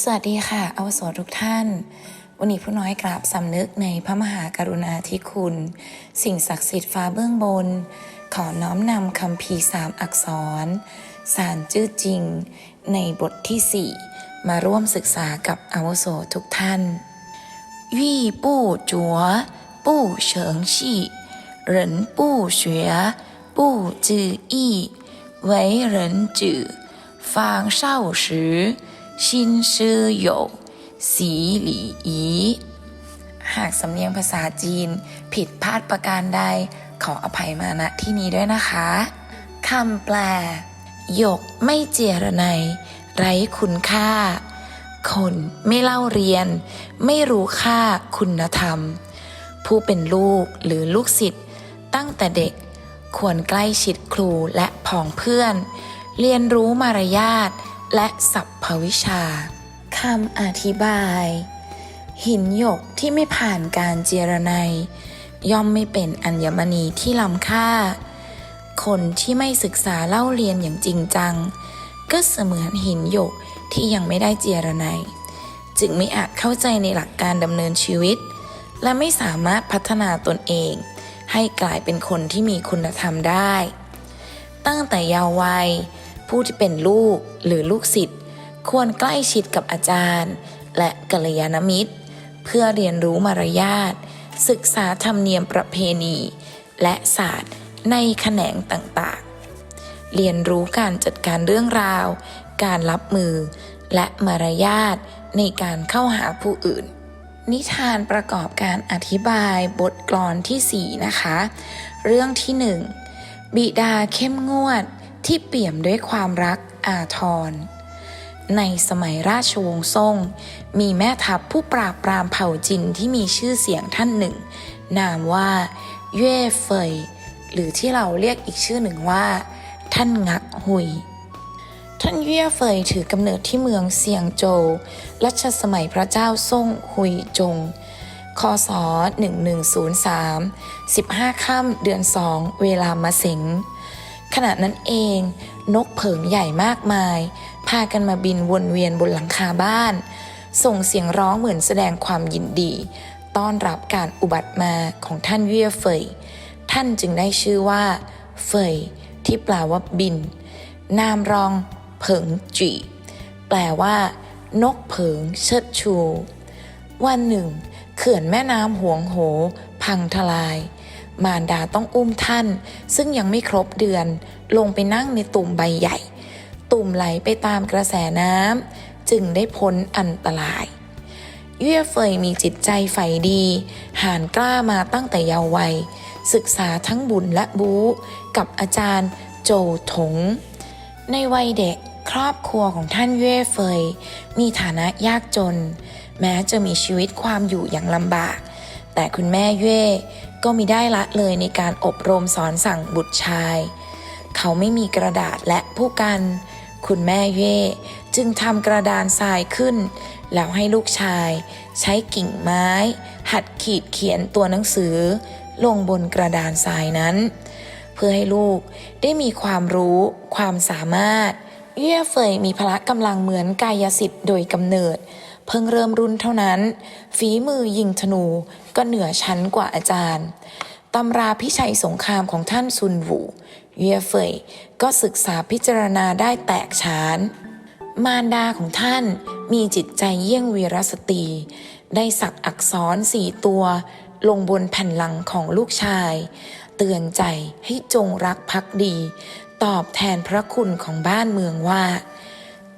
สวัสดีค่ะอวสรทุกท่าน วันนี้ผู้น้อยกราบสำนึกในพระมหากรุณาธิคุณ สิ่งศักดิ์สิทธิ์ฟ้าเบื้องบน ขอน้อมนำคำพีร์สามอักษร สารจื้อจริง ในบทที่สี่มาร่วมศึกษากับอาวุโสทุกท่าน 玉不琢不成器，人不学不知义。为人子，方少时， ชินชื่อโยกสีหลีอีหากสำเนียงภาษาจีนผิดพลาดประการใดขออภัยมาณที่นี้ด้วยนะคะคำแปล หยกไม่เจรไนไร้คุณค่า คนไม่เล่าเรียน ไม่รู้ค่าคุณธรรม ผู้เป็นลูกหรือลูกศิษย์ตั้งแต่เด็กควรใกล้ชิดครูและผองเพื่อน เรียนรู้มารยาท และสัพพวิชาคำอธิบาย หินหยกที่ไม่ผ่านการเจรไนยย่อมไม่เป็นอัญมณีที่ล้ำค่า คนที่ไม่ศึกษาเล่าเรียนอย่างจริงจัง ก็เสมือนหินหยกที่ยังไม่ได้เจรไนยจึงไม่อาจเข้าใจในหลักการดำเนินชีวิต และไม่สามารถพัฒนาตนเอง ให้กลายเป็นคนที่มีคุณธรรมได้ ตั้งแต่เยาว์วัย ผู้ที่เป็นลูกหรือลูกศิษย์ควรใกล้ชิดกับอาจารย์ และกัลยาณมิตร เพื่อเรียนรู้มารยาท ศึกษาธรรมเนียมประเพณี และศาสตร์ในแขนงต่างๆ เรียนรู้การจัดการเรื่องราว การรับมือ และมารยาทในการเข้าหาผู้อื่น นิทานประกอบการอธิบายบทกลอนที่ 4 นะคะ เรื่องที่ 1 บิดาเข้มงวด ที่เปี่ยมด้วยความรักอาทร ในสมัยราชวงศ์ซ่ง มีแม่ทัพผู้ปราบปรามเผ่าจินที่มีชื่อเสียงท่านหนึ่ง นามว่าเย่เฟย หรือที่เราเรียกอีกชื่อหนึ่งว่า ท่านงักหุย ท่านเย่เฟยถือกำเนิดที่เมืองเซียงโจวรัชสมัยพระเจ้าซ่งหุยจงคศ 1103 15 ค่ำเดือน 2 เวลามะเสง ขณะนั้นเอง นกเผิงใหญ่มากมาย พากันมาบินวนเวียนบนหลังคาบ้าน ส่งเสียงร้องเหมือนแสดงความยินดี ต้อนรับการอุบัติมาของท่านเวียเฟย ท่านจึงได้ชื่อว่า เฟย ที่แปลว่าบิน นามรองเผิงจีแปลว่า นกเผิงเชิดชู วันหนึ่ง เขื่อนแม่น้ำหวงโห พังทลาย มารดาต้องอุ้มท่าน ซึ่งยังไม่ครบเดือน ลงไปนั่งในตุ่มใบใหญ่ ตุ่มไหลไปตามกระแสน้ำจึงได้พ้นอันตรายเย่เฟยมีจิตใจใฝ่ดี หานกล้ามาตั้งแต่เยาว์วัย ศึกษาทั้งบุญและบูกับอาจารย์โจถง ในวัยเด็กครอบครัวของท่านเย่เฟย มีฐานะยากจน แม้จะมีชีวิตความอยู่อย่างลำบาก แต่คุณแม่เย่ก็มิได้ละเลยในการอบรมสอนสั่งบุตรชาย เขาไม่มีกระดาษและผู้กัน คุณแม่เย่จึงทำกระดานทรายขึ้น แล้วให้ลูกชาย ใช้กิ่งไม้ หัดขีดเขียนตัวหนังสือ ลงบนกระดานทรายนั้น เพื่อให้ลูกได้มีความรู้ ความสามารถ เย่เฟยมีพละกำลังเหมือนกายสิทธิ์โดยกำเนิด พิ่งเริ่มรุ่นเท่านั้น ฝีมือยิงธนูก็เหนือชั้นกว่าอาจารย์ตำราพิชัยสงครามของท่านซุนหวูเยเฟยก็ศึกษาพิจารณาได้แตกฉาน มารดาของท่านมีจิตใจเยี่ยงวีรสตรี ได้สักอักษรสี่ตัว ลงบนแผ่นหลังของลูกชาย เตือนใจให้จงรักภักดี ตอบแทนพระคุณของบ้านเมืองว่า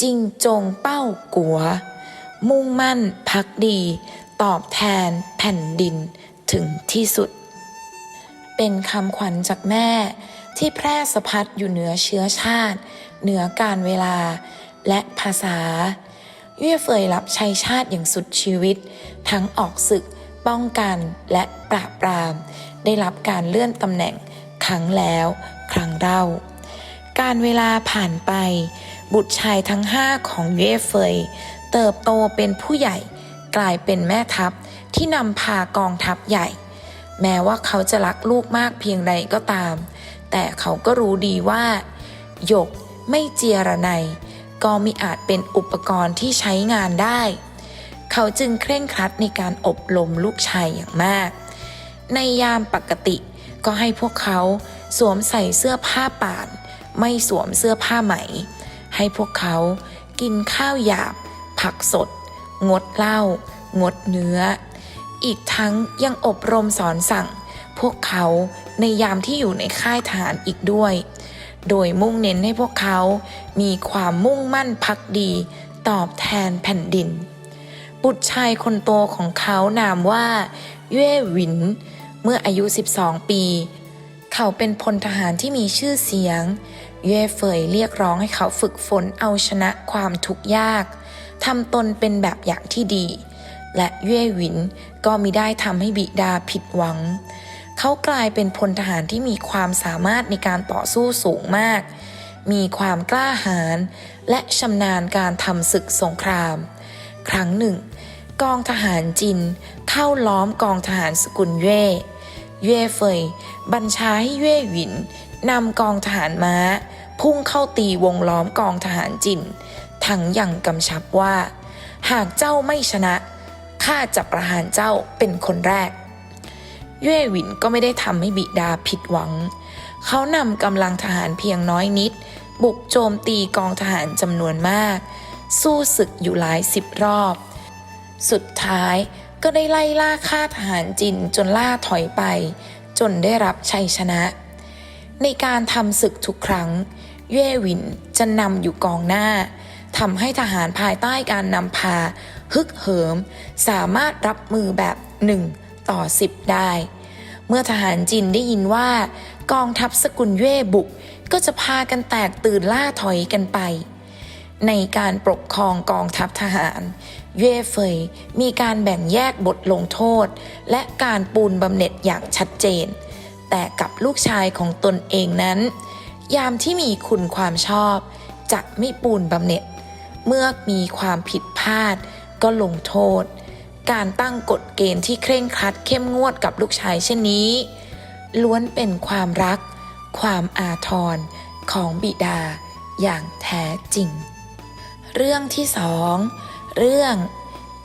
จริงจงเป้ากัว มุ่งมั่นพักดี ตอบแทนแผ่นดินถึงที่สุด เป็นคำขวัญจากแม่ที่แพร่สะพัดอยู่เหนือเชื้อชาติ เหนือการเวลาและภาษาเย่เฟยรับใช้ชาติอย่างสุดชีวิต ทั้งออกศึก ป้องกันและปราบปราม ได้รับการเลื่อนตำแหน่งครั้งแล้วครั้งเล่า การเวลาผ่านไป บุตรชายทั้งห้าของเย่เฟย เติบโตเป็นผู้ใหญ่ กลายเป็นแม่ทัพที่นำพากองทัพใหญ่ แม้ว่าเขาจะรักลูกมากเพียงใดก็ตาม แต่เขาก็รู้ดีว่าหยกไม่เจียระไนก็มิอาจเป็นอุปกรณ์ที่ใช้งานได้ เขาจึงเคร่งครัดในการอบรมลูกชายอย่างมาก ในยามปกติก็ให้พวกเขาสวมใส่เสื้อผ้าป่าน ไม่สวมเสื้อผ้าไหม ให้พวกเขากินข้าวหยาบ ผักสด งดเหล้า งดเนื้อ อีกทั้งยังอบรมสอนสั่ง พวกเขาในยามที่อยู่ในค่ายทหารอีกด้วย โดยมุ่งเน้นให้พวกเขา มีความมุ่งมั่นพักดี ตอบแทนแผ่นดิน บุตรชายคนโตของเขานามว่า เย่หวิน เมื่ออายุ 12 ปี เขาเป็นพลทหารที่มีชื่อเสียงเย่เฟยเรียกร้องให้เขาฝึกฝนเอาชนะความทุกข์ยาก ทำตนเป็นแบบอย่างที่ดี และเย่หวินก็มิได้ทำให้บิดาผิดหวัง เขากลายเป็นพลทหารที่มีความสามารถในการต่อสู้สูงมาก มีความกล้าหาญและชำนาญการทำศึกสงคราม ครั้งหนึ่ง กองทหารจินเข้าล้อมกองทหารสกุลเย่เย่เฟย บัญชาให้เย่หวินนำกองทหารม้า พุ่งเข้าตีวงล้อมกองทหารจิน ทั้งยังกำชับว่า หากเจ้าไม่ชนะข้าจะประหารเจ้าเป็นคนแรก เย่หวินก็ไม่ได้ทำให้บิดาผิดหวัง เขานำกำลังทหารเพียงน้อยนิด บุกโจมตีกองทหารจำนวนมาก สู้ศึกอยู่หลายสิบรอบ สุดท้ายก็ได้ไล่ล่าฆ่าทหารจินจนล่าถอยไป จนได้รับชัยชนะ ในการทำศึกทุกครั้ง เย่หวินจะนำอยู่กองหน้า ทำให้ทหารภายใต้การนำพา ฮึกเหิม สามารถรับมือแบบหนึ่งต่อสิบได้ เมื่อทหารจินได้ยินว่า กองทัพสกุลเย่บุก ก็จะพากันแตกตื่นล่าถอยกันไป ในการปกครองกองทัพทหาร เย่เฟยมีการแบ่งแยกบทลงโทษ และการปูนบำเหน็จอย่างชัดเจน แต่กับลูกชายของตนเองนั้น ยามที่มีคุณความชอบจะไม่ปูนบำเหน็จ เมื่อมีความผิดพลาด ก็ลงโทษ การตั้งกฎเกณฑ์ที่เคร่งครัดเข้มงวดกับลูกชายเช่นนี้ ล้วนเป็นความรัก ความอาทรของบิดาอย่างแท้จริง เรื่องที่สองเรื่อง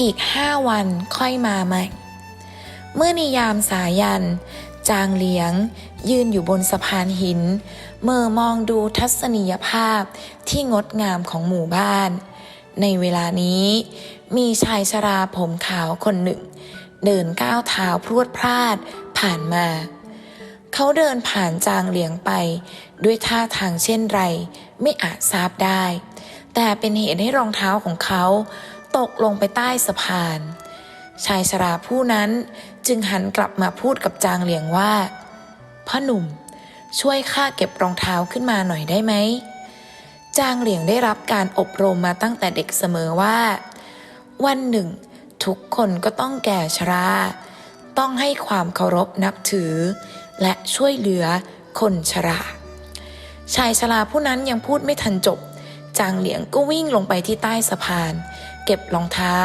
อีกห้าวันค่อยมาใหม่ เมื่อนิยามสายัน จางเหลียง ยืนอยู่บนสะพานหิน เมื่อมองดูทัศนียภาพที่งดงามของหมู่บ้าน ในเวลานี้ มีชายชราผมขาวคนหนึ่ง เดินก้าวเท้าพรวดพลาดผ่านมา เขาเดินผ่านจางเหลียงไป ด้วยท่าทางเช่นไร ไม่อาจทราบได้ แต่เป็นเหตุให้รองเท้าของเขาตกลงไปใต้สะพาน ชายชราผู้นั้นจึงหันกลับมาพูดกับจางเหลียงว่าพ่อหนุ่ม ช่วยข้าเก็บรองเท้าขึ้นมาหน่อยได้ไหม จางเหลียงได้รับการอบรมมาตั้งแต่เด็กเสมอว่า วันหนึ่ง ทุกคนก็ต้องแก่ชรา ต้องให้ความเคารพนับถือ และช่วยเหลือคนชรา ชายชราผู้นั้นยังพูดไม่ทันจบ จางเหลียงก็วิ่งลงไปที่ใต้สะพาน เก็บรองเท้า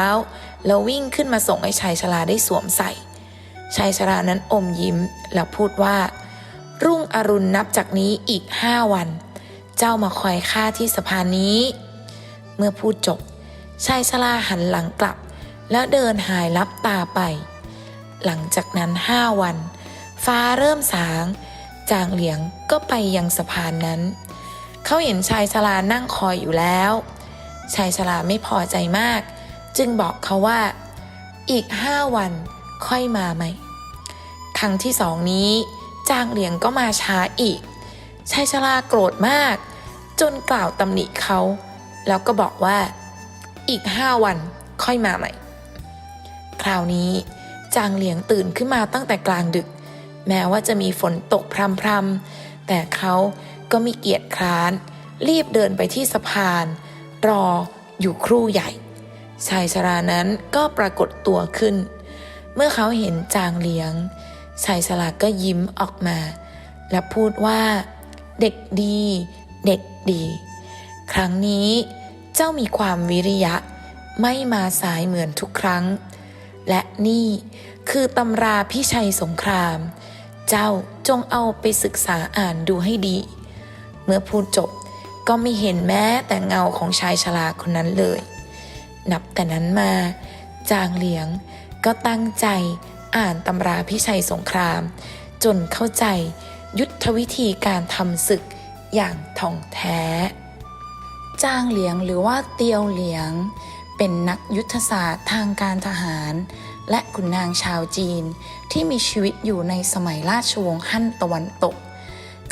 แล้ววิ่งขึ้นมาส่งให้ชายชราได้สวมใส่ ชายชรานั้นอมยิ้มแล้วพูดว่า รุ่งอรุณนับจากนี้อีกห้าวัน เจ้ามาคอยข้าที่สะพานนี้ เมื่อพูดจบชายชราหันหลังกลับ แล้วเดินหายลับตาไป หลังจากนั้นห้าวัน ฟ้าเริ่มสาง จางเหลียงก็ไปยังสะพานนั้น เขาเห็นชายชรานั่งคอยอยู่แล้ว ชายชราไม่พอใจมาก จึงบอกเขาว่า อีกห้าวันค่อยมาใหม่ครั้งที่สองนี้ จางเหลียงก็มาช้าอีกชายชราโกรธมาก จนกล่าวตำหนิเขา แล้วก็บอกว่า อีกห้าวันค่อยมาใหม่ คราวนี้จางเหลียงตื่นขึ้นมาตั้งแต่กลางดึก แม้ว่าจะมีฝนตกพรำๆแต่เขาก็มีเกียรติคร้าน รีบเดินไปที่สะพาน รออยู่ครู่ใหญ่ ชายชรานั้นก็ปรากฏตัวขึ้น เมื่อเขาเห็นจางเลี้ยง ชายชราก็ยิ้มออกมา และพูดว่า เด็กดี เด็กดี ครั้งนี้เจ้ามีความวิริยะ ไม่มาสายเหมือนทุกครั้ง และนี่คือตำราพิชัยสงคราม เจ้าจงเอาไปศึกษาอ่านดูให้ดี เมื่อพูดจบก็ไม่เห็นแม้แต่เงาของชายชราคนนั้นเลย นับแต่นั้นมา จางเหลียงก็ตั้งใจอ่านตำราพิชัยสงคราม จนเข้าใจยุทธวิธีการทำศึก อย่างท่องแท้ จางเหลียงหรือว่าเตียวเหลียง เป็นนักยุทธศาสตร์ทางการทหาร และขุนนางชาวจีนที่มีชีวิตอยู่ในสมัยราชวงศ์ฮั่นตะวันตก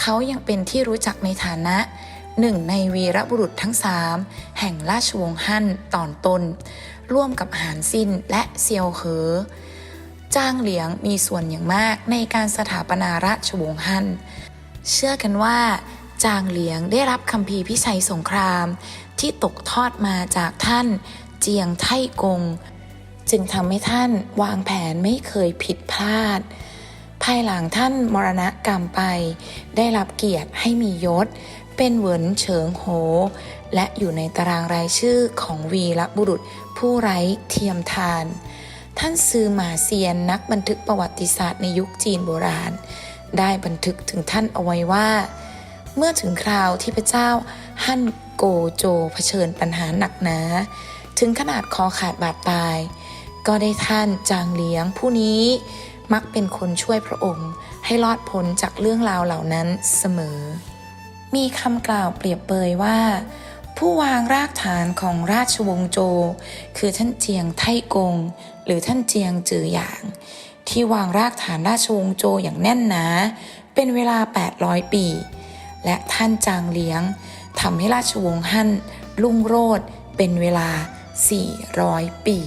เขายังเป็นที่รู้จักในฐานะหนึ่งในวีรบุรุษทั้งสามแห่งราชวงศ์ฮั่นตอนต้น ร่วมกับหานซินและเซียวเหอจ้างเหลียงมีส่วนอย่างมากในการสถาปนาราชวงศ์ฮั่น เชื่อกันว่า จางเหลียงได้รับคำพีพิชัยสงคราม ที่ตกทอดมาจากท่านเจียงไท่กง จึงทำให้ท่านวางแผนไม่เคยผิดพลาด ภายหลังท่านมรณกรรมไป ได้รับเกียรติให้มียศ เป็นเหวินเฉิงโห และอยู่ในตารางรายชื่อของวีรบุรุษผู้ไร้เทียมทาน ท่านซือหมาเซียนนักบันทึกประวัติศาสตร์ในยุคจีนโบราณ ได้บันทึกถึงท่านเอาไว้ว่า เมื่อถึงคราวที่พระเจ้าฮั่นโกโจเผชิญปัญหาหนักหนา ถึงขนาดคอขาดบาดตาย ก็ได้ท่านจางเลี้ยงผู้นี้มักเป็นคนช่วยพระองค์ ให้รอดพ้นจากเรื่องราวเหล่านั้นเสมอ มีคำกล่าวเปรียบเปยว่า ผู้วางรากฐานของราชวงศ์โจ คือท่านเจียงไทกง หรือท่านเจียงจือหยาง ที่วางรากฐานราชวงศ์โจอย่างแน่นหนา เป็นเวลา 800 ปี และท่านจางเลี้ยงทำให้ราชวงศ์ฮั่นรุ่งโรจน์เป็นเวลา 400 ปี